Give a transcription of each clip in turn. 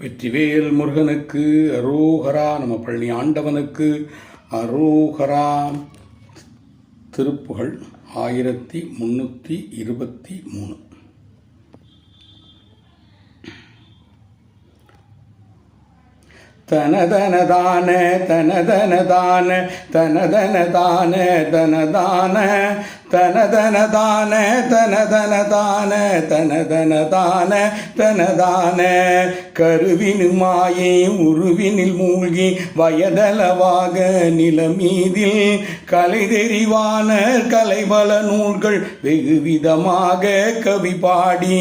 வெற்றிவேல் முருகனுக்கு அரோகரா நம்ம பழனி ஆண்டவனுக்கு அரோகரா. திருப்புகழ் ஆயிரத்தி முன்னூற்றி இருபத்தி மூணு. தனதனதான தனதனதான தனதனதான தனதான தனதனதான தனதனதான தனதனதான தனதான. கருவினு மாயை உருவினில் மூழ்கி வயதளவாக நிலமீதில் கலைதெறிவான கலைபல நூல்கள் வெகுவிதமாக கவி பாடி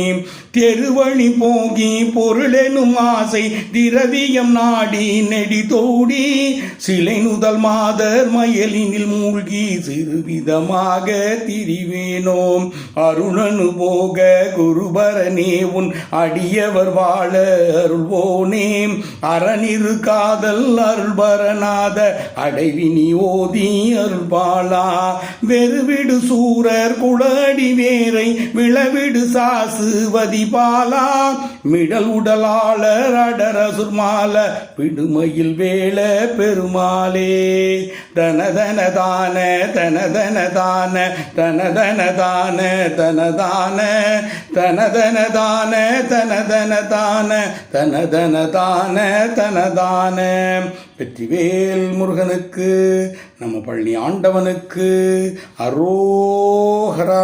தெருவழி போகி பொருளெனும் ஆசை திரவியம் நாடி நெடி தோடி சிலை நுதல் மாதர் மயலினில் மூழ்கி சிறுவிதமாக திரிவேனோம் அருணனு போக குருபரனே உன் அடியவர் வாழ அருள்வோனே. அறனிரு காதல் அருள்பரநாத அடைவினி ஓதி அருள்பாலா வெறுவிடு சூரர் குளடி வேரை விளவிடு சாசுவதி பாலா. மிடல் உடலாளர் அடரசுர்மால விடுமையில் வேள பெருமாளே. தனதனதான தனதனதான தனதனதான தனதான தனதனதான தனதனதான தனதனதான தனதான. வெற்றிவேல் முருகனுக்கு நம்ம பழனி ஆண்டவனுக்கு அரோஹரா